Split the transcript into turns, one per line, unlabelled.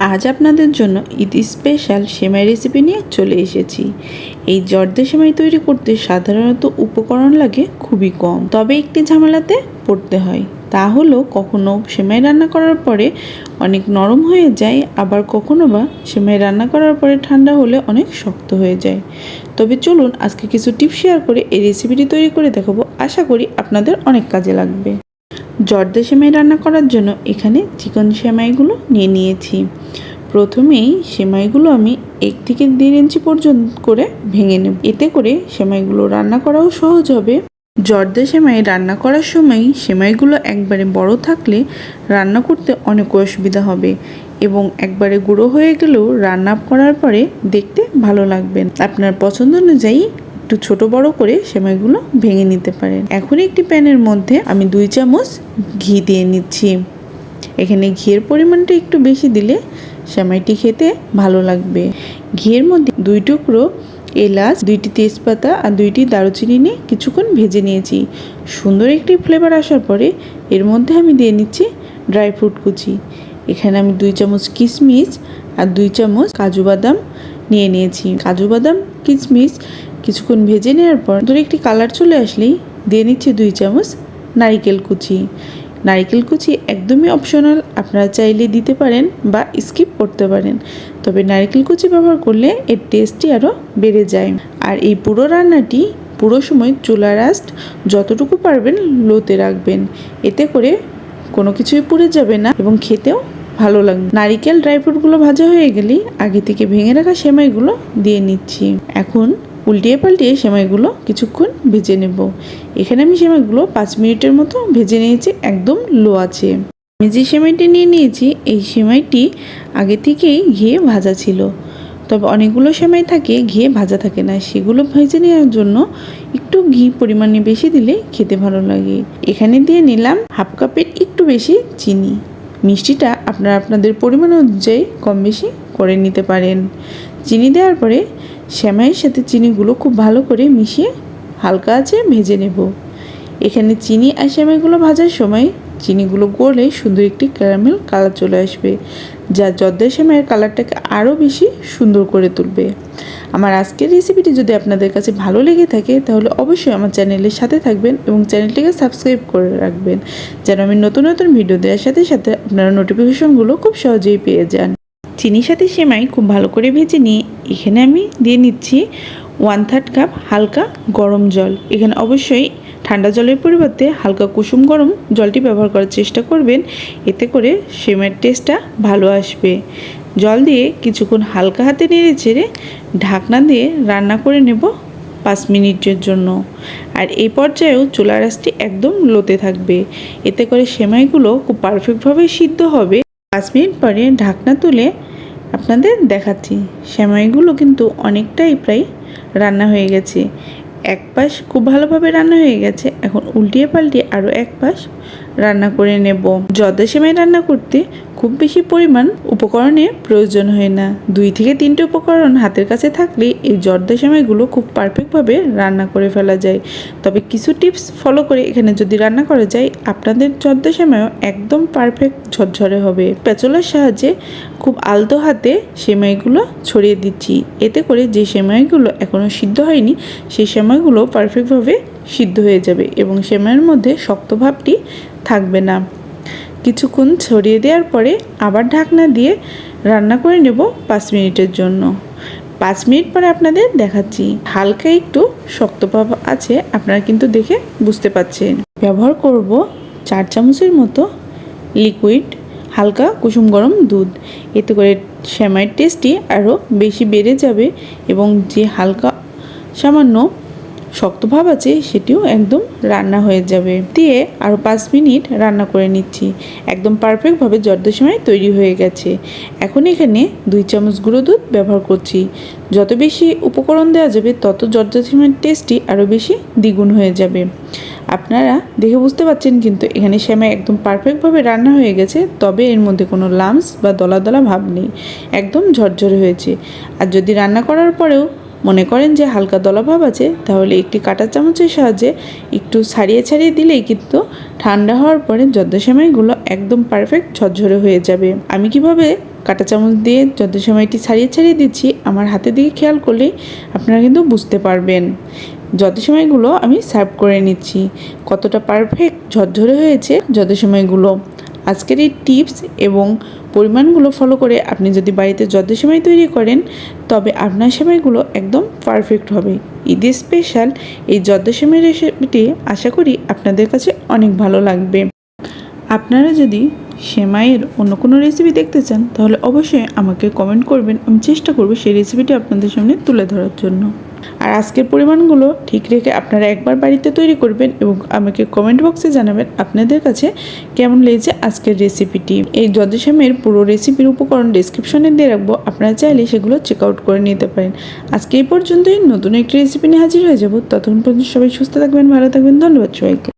আজ আপনাদের জন্য ঈদ স্পেশাল সেমাই রেসিপি নিয়ে চলে এসেছি। এই জর্দে সেমাই তৈরি করতে সাধারণত উপকরণ লাগে খুবই কম। তবে একটি ঝামেলাতে পড়তে হয়। তা হলো কখনো সেমাই রান্না করার পরে অনেক নরম হয়ে যায়, আবার কখনো বা সেমাই রান্না করার পরে ঠান্ডা হলে অনেক শক্ত হয়ে যায়। তবে চলুন আজকে কিছু টিপস শেয়ার করে এই রেসিপিটি তৈরি করে দেখাবো। আশা করি আপনাদের অনেক কাজে লাগবে। জর্দা সেমাই রান্না করার জন্য এখানে চিকন সেমাইগুলো নিয়ে নিয়েছি। প্রথমেই সেমাইগুলো আমি এক থেকে দেড় ইঞ্চি পর্যন্ত করে ভেঙে নেব। এতে করে সেমাইগুলো রান্না করাও সহজ হবে। জর্দা সেমাই রান্না করার সময় সেমাইগুলো একবারে বড় থাকলে রান্না করতে অনেক অসুবিধা হবে এবং একবারে গুঁড়ো হয়ে গেলেও রান্না করার পরে দেখতে ভালো লাগবে। আপনার পছন্দ অনুযায়ী একটু ছোট বড় করে সেমাইগুলো ভেঙে নিতে পারেন। এখন একটি প্যানের মধ্যে আমি দুই চামচ ঘি দিয়ে নিচ্ছি। এখানে ঘিয়ের পরিমাণটা একটু বেশি দিলে সেমাইটি খেতে ভালো লাগবে। ঘিয়ের মধ্যে দুই টুকরো এলাচ, দুইটি তেজপাতা আর দুইটি দারুচিনি নিয়ে কিছুক্ষণ ভেজে নিয়েছি। সুন্দর একটি ফ্লেভার আসার পরে এর মধ্যে আমি দিয়ে নিচ্ছি ড্রাই ফ্রুট কুচি। এখানে আমি দুই চামচ কিশমিশ আর দুই চামচ কাজু বাদাম নিয়ে নিয়েছি। কাজু বাদাম কিশমিশ কিছুক্ষণ ভেজে নেওয়ার পর ধরে একটি কালার চলে আসলেই দিয়ে নিচ্ছি দুই চামচ নারিকেল কুচি। নারিকেল কুচি একদমই অপশনাল আপনারা চাইলে দিতে পারেন বা স্কিপ করতে পারেন। তবে নারিকেল কুচি ব্যবহার করলে এর টেস্টটি আরও বেড়ে যায়। আর এই পুরো রান্নাটি পুরো সময় চুলা রাস্ট যতটুকু পারবেন লোতে রাখবেন। এতে করে কোনো কিছুই পুড়ে যাবে না এবং খেতেও ভালো লাগবে। নারিকেল ড্রাই ফ্রুটগুলো ভাজা হয়ে গেলেই আগে থেকে ভেঙে রাখা সেমাইগুলো দিয়ে নিচ্ছি। এখন উল্টিয়ে পাল্টিয়ে সেমাইগুলো কিছুক্ষণ ভেজে নেব। এখানে আমি সেমাইগুলো পাঁচ মিনিটের মতো ভেজে নিয়েছি, একদম লো আছে আমি যে সেমাইটি নিয়ে নিয়েছি, এই সেমাইটি আগে থেকেই ঘিয়ে ভাজা ছিল। তবে অনেকগুলো সেমাই থাকে, ঘিয়ে ভাজা থাকে না। সেগুলো ভেজে নেওয়ার জন্য একটু ঘি পরিমাণে বেশি দিলে খেতে ভালো লাগে। এখানে দিয়ে নিলাম হাফ কাপের একটু বেশি চিনি। মিষ্টিটা আপনারা আপনাদের পরিমাণ অনুযায়ী কম বেশি করে নিতে পারেন। চিনি দেওয়ার পরে শ্যামাইয়ের সাথে চিনিগুলো খুব ভালো করে মিশিয়ে হালকা আছে ভেজে নেব। এখানে চিনি আর শ্যামাইগুলো ভাজার সময় চিনিগুলো গড়লে সুন্দর একটি ক্যারামেল কালার চলে আসবে, যা জর্দা সেমাইয়ের কালারটাকে আরও বেশি সুন্দর করে তুলবে। আমার আজকের রেসিপিটি যদি আপনাদের কাছে ভালো লেগে থাকে, তাহলে অবশ্যই আমার চ্যানেলের সাথে থাকবেন এবং চ্যানেলটিকে সাবস্ক্রাইব করে রাখবেন, যেন আমি নতুন নতুন ভিডিও দেওয়ার সাথে সাথে আপনারা নোটিফিকেশনগুলো খুব সহজেই পেয়ে যান। চিনির সাথে সেমাই খুব ভালো করে ভেজে নিয়ে এখানে আমি দিয়ে নিচ্ছি ওয়ান থার্ড কাপ হালকা গরম জল। এখানে অবশ্যই ঠান্ডা জলের পরিবর্তে হালকা কুসুম গরম জলটি ব্যবহার করার চেষ্টা করবেন। এতে করে সেমের টেস্টটা ভালো আসবে। জল দিয়ে কিছুক্ষণ হালকা হাতে নেড়ে চেড়ে ঢাকনা দিয়ে রান্না করে নেব পাঁচ মিনিটের জন্য। আর এই পর্যায়েও চুলা রাসটি একদম লোতে থাকবে। এতে করে সেমাইগুলো খুব পারফেক্টভাবে সিদ্ধ হবে। পাঁচ মিনিট পরে ঢাকনা তুলে আপনাদের দেখাচ্ছি। সেমাইগুলো কিন্তু অনেকটাই প্রায় রান্না হয়ে গেছে। এক পাশ খুব ভালোভাবে রান্না হয়ে গেছে, এখন উল্টিয়ে পাল্টিয়ে আরও এক পাশ রান্না করে নেব। জর্দা সেমাই রান্না করতে খুব বেশি পরিমাণ উপকরণের প্রয়োজন হয় না। দুই থেকে তিনটে উপকরণ হাতের কাছে থাকলে এই জর্দা সেমাইগুলো খুব পারফেক্টভাবে রান্না করে ফেলা যায়। তবে কিছু টিপস ফলো করে এখানে যদি রান্না করা যায়, আপনাদের জর্দা সেমাইও একদম পারফেক্ট ঝরঝরে হবে। পেঁচলার সাহায্যে খুব আলতো হাতে সেমাইগুলো ছড়িয়ে দিচ্ছি। এতে করে যে সেমাইগুলো এখনও সিদ্ধ হয়নি, সেই সেমাইগুলো পারফেক্টভাবে সিদ্ধ হয়ে যাবে এবং সেমাইয়ের মধ্যে শক্ত ভাবটি থাকবে না। কিছুক্ষণ ছড়িয়ে দেওয়ার পরে আবার ঢাকনা দিয়ে রান্না করে নেব পাঁচ মিনিটের জন্য। পাঁচ মিনিট পরে আপনাদের দেখাচ্ছি। হালকা একটু শক্ত ভাব আছে, আপনারা কিন্তু দেখে বুঝতে পাচ্ছেন। ব্যবহার করব চার চামচের মতো লিকুইড, হালকা কুসুম গরম দুধ। এতে করে শ্যামাইয়ের টেস্টটি আরও বেশি বেড়ে যাবে এবং যে হালকা সামান্য শক্ত ভাব আছে, সেটিও একদম রান্না হয়ে যাবে। দিয়ে আরও পাঁচ মিনিট রান্না করে নিচ্ছি। একদম পারফেক্টভাবে জর্দা সময় তৈরি হয়ে গেছে। এখন এখানে দুই চামচ গুঁড়ো দুধ ব্যবহার করছি। যত বেশি উপকরণ দেওয়া যাবে, তত জর্দা সিমের টেস্টটি আরও বেশি দ্বিগুণ হয়ে যাবে। আপনারা দেখে বুঝতে পারছেন কিন্তু এখানে শ্যামাই একদম পারফেক্টভাবে রান্না হয়ে গেছে, তবে এর মধ্যে কোনো লামস বা দলা দলা ভাব নেই। একদম ঝরঝরে হয়েছে। আর যদি রান্না করার পরেও মনে করেন যে হালকা দলাভাব আছে, তাহলে একটি কাঁটা চামচের সাহায্যে একটু ছাড়িয়ে ছাড়িয়ে দিলেই কিন্তু ঠান্ডা হওয়ার পরে জর্দা সেমাইগুলো একদম পারফেক্ট ঝরঝরে হয়ে যাবে। আমি কীভাবে কাঁটা চামচ দিয়ে সময়টি ছাড়িয়ে ছাড়িয়ে দিচ্ছি, আমার হাতের দিকে খেয়াল করলে আপনারা কিন্তু বুঝতে পারবেন। সময়গুলো আমি সার্ভ করে নিচ্ছি। কতটা পারফেক্ট ঝরঝরে হয়েছে সময়গুলো আজকের এই টিপস এবং পরিমাণগুলো ফলো করে আপনি যদি বাড়িতে যত সময় তৈরি করেন, তবে আপনার সেমাইগুলো একদম পারফেক্ট হবে। ঈদের স্পেশাল এই যত সেমাই রেসিপিটি আশা করি আপনাদের কাছে অনেক ভালো লাগবে। আপনারা যদি সেমাইয়ের অন্য কোনো রেসিপি দেখতে চান, তাহলে অবশ্যই আমাকে কমেন্ট করবেন। আমি চেষ্টা করব সেই রেসিপিটি আপনাদের সামনে তুলে ধরার জন্য। আর আজকের পরিমাণগুলো ঠিক রেখে আপনারা একবার বাড়িতে তৈরি করবেন এবং আমাকে কমেন্ট বক্সে জানাবেন আপনাদের কাছে কেমন লেগেছে আজকের রেসিপিটি এই জর্দেশামের পুরো রেসিপির উপকরণ ডিসক্রিপশনে দিয়ে রাখব, আপনারা চাইলে সেগুলো চেক আউট করে নিতে পারেন। আজকে এই পর্যন্তই, নতুন একটি রেসিপি নিয়ে হাজির হয়ে যাব। ততক্ষণ পর্যন্ত সবাই সুস্থ থাকবেন, ভালো থাকবেন, ধন্যবাদ সবাইকে।